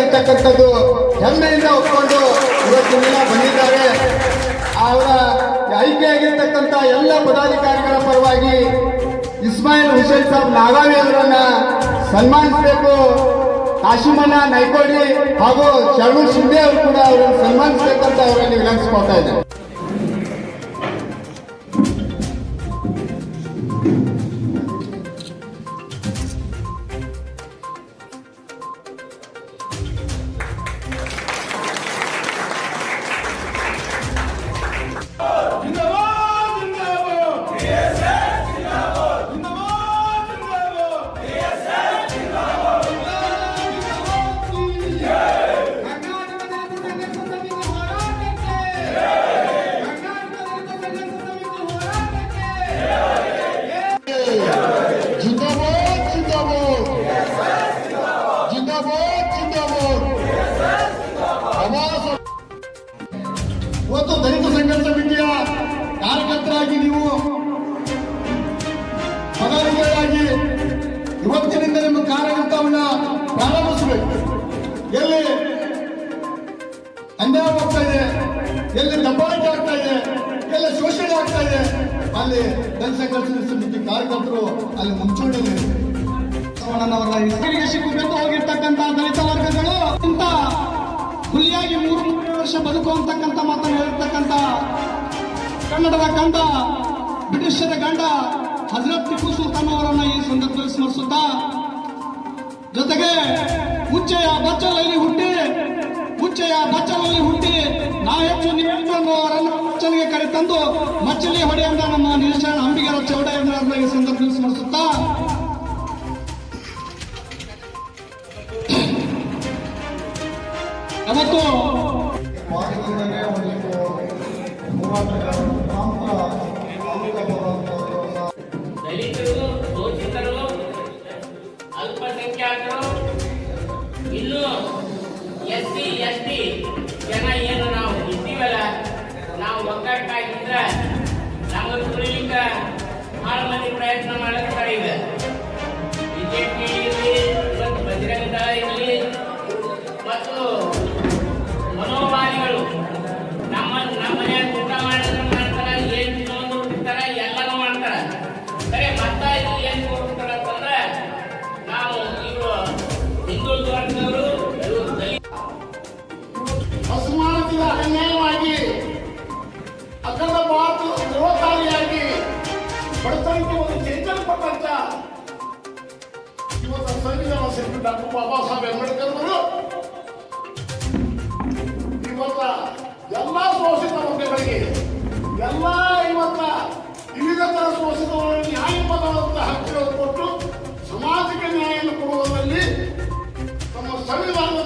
ಅಂತಕ್ಕಂಥದ್ದು ಹೆಮ್ಮೆಯಿಂದ ಒಪ್ಕೊಂಡು ಇವತ್ತಿನ ಬಂದಿದ್ದಾರೆ. ಅವರ ಆಯ್ಕೆಯಾಗಿರ್ತಕ್ಕಂಥ ಎಲ್ಲ ಪದಾಧಿಕಾರಿಗಳ ಪರವಾಗಿ ಇಸ್ಮಾಯಿಲ್ ಹುಸೇನ್ ಸಾಬ್ ನಾಗಾವಿ ಅವರನ್ನ ಸನ್ಮಾನಿಸಬೇಕು. ಕಾಶಿಮನ ನೈಕೋಡಿ ಹಾಗೂ ಶರಣು ಶಿಂದೆ ಅವರು ಕೂಡ ಅವರನ್ನು ಸನ್ಮಾನಿಸಬೇಕಂತ ಅವರಲ್ಲಿ ವಿನಂತಿಸ್ಕೊಳ್ತಾ ಇದ್ದಾರೆ ಇವತ್ತು ದಲಿತ ಸಂಘರ್ಷ ಸಮಿತಿಯ ಕಾರ್ಯಕರ್ತರಾಗಿ ನೀವು ಪದಾಧಿಕಾರಿಯಾಗಿ ಇವತ್ತಿನಿಂದ ನಿಮ್ಮ ಕಾರ್ಯಕರ್ತವನ್ನ ಪ್ರಾರಂಭಿಸಬೇಕು. ಎಲ್ಲಿ ಅನ್ಯಾಯ ಹೋಗ್ತಾ ಇದೆ? ಎಲ್ಲಿ ದಬ್ಬಾಳಿಕೆ ಆಗ್ತಾ ಇದೆ? ಎಲ್ಲಿ ಶೋಷಣೆ ಆಗ್ತಾ ಇದೆ? ಅಲ್ಲಿ ದಲಿತ ಸಂಘರ್ಷ ಸಮಿತಿ ಕಾರ್ಯಕರ್ತರು ಅಲ್ಲಿ ಮುಂಚೂಣಿಯಲ್ಲಿ ಶಿಕ್ಷಣ ಹೋಗಿರ್ತಕ್ಕಂಥ ದಲಿತ ವರ್ಗಗಳು ಇಂತ ಹುಲಿಯಾಗಿ ಮೂರು ಮೂರು ವರ್ಷ ಬದುಕುವಂತಕ್ಕಂಥ ಮಾತನ್ನು ಹೇಳಿರ್ತಕ್ಕಂಥ ಕನ್ನಡದ ಗಂಡ, ಬ್ರಿಟಿಷರ ಗಂಡ ಹಜರತ್ ಟಿಪ್ಪು ಸುಲ್ತಾನ್ ಅವರನ್ನ ಈ ಸಂದರ್ಭದಲ್ಲಿ ಸ್ಮರಿಸುತ್ತಾ, ಜೊತೆಗೆ ಉಚ್ಚೆಯ ಬಚ್ಚಲಲ್ಲಿ ಹುಟ್ಟಿ ಉಚ್ಚೆಯ ಬಚ್ಚಲಲ್ಲಿ ಹುಟ್ಟಿ ನಾ ಹೆಚ್ಚು ನೀವು ಅವರನ್ನು ಮಚ್ಚಲಿಗೆ ಕರೆತಂದು ಮಚ್ಚಲಿ ಹೊಡೆಯಂತ ನಮ್ಮ ನಿರೀಕ್ಷಣ ಅಂಬಿಗರ ಚೌಡಯ್ಯನವರನ್ನ ಈ ಸಂದರ್ಭದಲ್ಲಿ ಸ್ಮರಿಸುತ್ತಾ ಅವತ್ತು ದಲಿತರು ಶೋಷಿತರು ಅಲ್ಪಸಂಖ್ಯಾತರು, ಇನ್ನು ಎಸ್ ಸಿ ಎಸ್ ಟಿ ಜನ ಏನು ನಾವು ಇದ್ದೀವಲ್ಲ, ನಾವು ಒಗ್ಗಟ್ಟಾಗಿದ್ರ ಅಖಂಡ ಮಾತು ಗೃಹಕಾರಿಯಾಗಿ ಬಡತನಕ್ಕೆ ಒಂದು ಚೇತರಿಪಟ್ಟಂತ ಇವತ್ತು ಸಂವಿಧಾನ ಶಿಲ್ಪಿ ಡಾಕ್ಟರ್ ಬಾಬಾ ಸಾಹೇಬ್ ಅಂಬೇಡ್ಕರ್ ಅವರು ಇವತ್ತ ಎಲ್ಲ ಶೋಷಿತ ವರ್ಗಗಳಿಗೆ, ಎಲ್ಲ ಇವತ್ತ ವಿವಿಧ ತರ ಶೋಷಿತ ನ್ಯಾಯಪದವಂತ ಹಕ್ಕುಗಳನ್ನು ಕೊಟ್ಟು ಸಮಾಜಕ್ಕೆ ನ್ಯಾಯವನ್ನು ಕೊಡುವುದರಲ್ಲಿ ನಮ್ಮ ಸಂವಿಧಾನದ ಸಂವಿಧಾನ